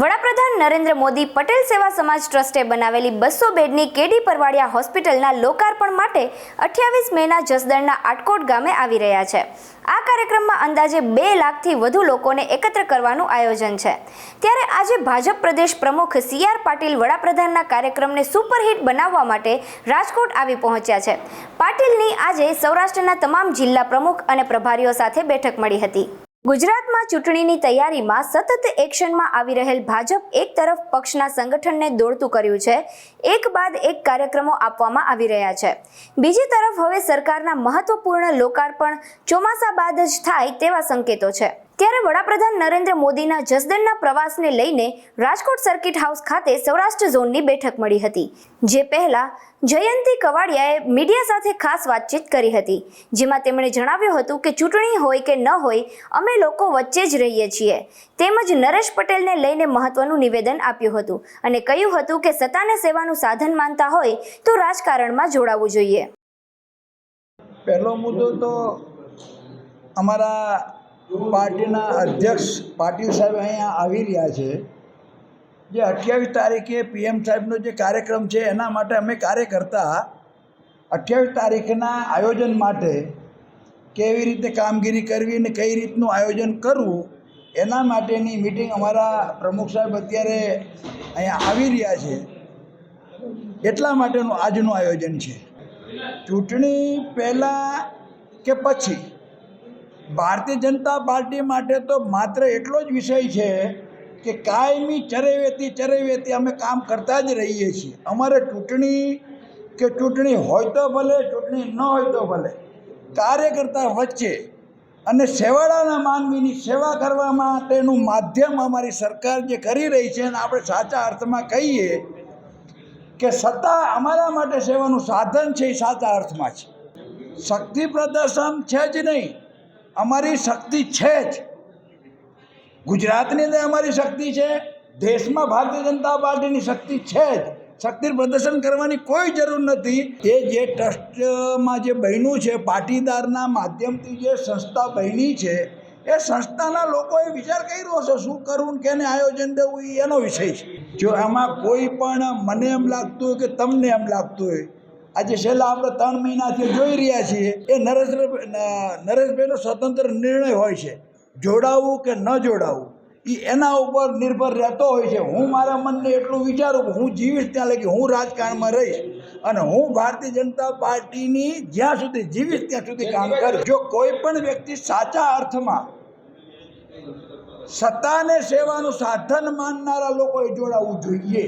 વડાપ્રધાન નરેન્દ્ર મોદી પટેલ સેવા સમાજ ટ્રસ્ટે બનાવેલી બસો બેડની કેડી પરવાડિયા હોસ્પિટલના લોકાર્પણ માટે અઠ્યાવીસ મેના જસદણના આટકોટ ગામે આવી રહ્યા છે. આ કાર્યક્રમમાં અંદાજે બે લાખથી વધુ લોકોને એકત્ર કરવાનું આયોજન છે. ત્યારે આજે ભાજપ પ્રદેશ પ્રમુખ સી આર પાટીલ વડાપ્રધાનના કાર્યક્રમને સુપરહિટ બનાવવા માટે રાજકોટ આવી પહોંચ્યા છે. પાટીલની આજે સૌરાષ્ટ્રના તમામ જિલ્લા પ્રમુખ અને પ્રભારીઓ સાથે બેઠક મળી હતી. ગુજરાતમાં ચૂંટણીની તૈયારીમાં સતત એક્શનમાં આવી રહેલ ભાજપ એક તરફ પક્ષના સંગઠનને દોડતું કર્યું છે, એક બાદ એક કાર્યક્રમો આપવામાં આવી રહ્યા છે. બીજી તરફ હવે સરકારના મહત્વપૂર્ણ લોકાર્પણ ચોમાસા બાદ જ થાય તેવા સંકેતો છે. ત્યારે વડાપ્રધાન નરેન્દ્ર મોદીના જસદણના પ્રવાસને લઈને રાજકોટ સર્કિટ હાઉસ ખાતે સૌરાષ્ટ્ર ઝોનની બેઠક મળી હતી, જે પહેલા જયંતી કવાડિયાએ મીડિયા સાથે ખાસ વાતચીત કરી હતી, જેમાં તેમણે જણાવ્યું હતું કે ચૂંટણી હોય કે ન હોય, અમે લોકો વચ્ચે જ રહીએ છીએ. તેમજ નરેશ પટેલને લઈને મહત્વનું નિવેદન આપ્યું હતું અને કહ્યું હતું કે સત્તાને સેવાનું સાધન માનતા હોય તો રાજકારણમાં જોડાવવું જોઈએ. પહેલો મુદ્દો તો અમારા પાર્ટીના અધ્યક્ષ પાટીલ સાહેબ અહીંયા આવી રહ્યા છે. જે અઠ્યાવીસ તારીખે પીએમ સાહેબનો જે કાર્યક્રમ છે, એના માટે અમે કાર્યકર્તા અઠ્યાવીસ તારીખના આયોજન માટે કેવી રીતે કામગીરી કરવી અને કઈ રીતનું આયોજન કરવું, એના માટેની મિટિંગ અમારા પ્રમુખ સાહેબ અત્યારે અહીંયા આવી રહ્યા છે. એટલા માટેનું આજનું આયોજન છે. ચૂંટણી પહેલાં કે પછી? ભારતીય જનતા પાર્ટી માટે તો માત્ર એટલો જ વિષય છે કે કાયમી ચરેવેતી ચરેવેતી અમે કામ કરતા જ રહીએ છીએ. અમારે ચૂંટણી કે ચૂંટણી હોય તો ભલે, ચૂંટણી ન હોય તો ભલે, કાર્યકર્તા વચ્ચે અને સેવાળાના માનવીની સેવા કરવા માટેનું માધ્યમ અમારી સરકાર જે કરી રહી છે અને આપણે સાચા અર્થમાં કહીએ કે સત્તા અમારા માટે સેવાનું સાધન છે, એ સાચા અર્થમાં છે. શક્તિ પ્રદર્શન છે જ નહીં. અમારી શક્તિ છે જ. ગુજરાતની અંદર અમારી શક્તિ છે, દેશમાં ભારતીય જનતા પાર્ટીની શક્તિ છે જ. શક્તિ પ્રદર્શન કરવાની કોઈ જરૂર નથી. એ જે ટ્રસ્ટમાં જે બન્યું છે, પાટીદારના માધ્યમથી જે સંસ્થા બની છે, એ સંસ્થાના લોકોએ વિચાર કર્યો હશે શું કરવું કેને આયોજન દેવું એનો વિષય છે. જો આમાં કોઈ પણ મને એમ લાગતું હોય કે તમને એમ લાગતું હોય આજે છેલ્લા આપણે ત્રણ મહિનાથી જોઈ રહ્યા છીએ, એ નરેશ નરેશભાઈનો સ્વતંત્ર નિર્ણય હોય છે. જોડાવવું કે ન જોડાવવું એ એના ઉપર નિર્ભર રહેતો હોય છે. હું મારા મનને એટલું વિચારું કે હું જીવીશ ત્યાં લગી, હું રાજકારણમાં રહીશ અને હું ભારતીય જનતા પાર્ટીની જ્યાં સુધી જીવીશ ત્યાં સુધી કામ કરીશ જો કોઈ પણ વ્યક્તિ સાચા અર્થમાં સત્તાને સેવાનું સાધન માનનારા લોકોએ જોડાવવું જોઈએ.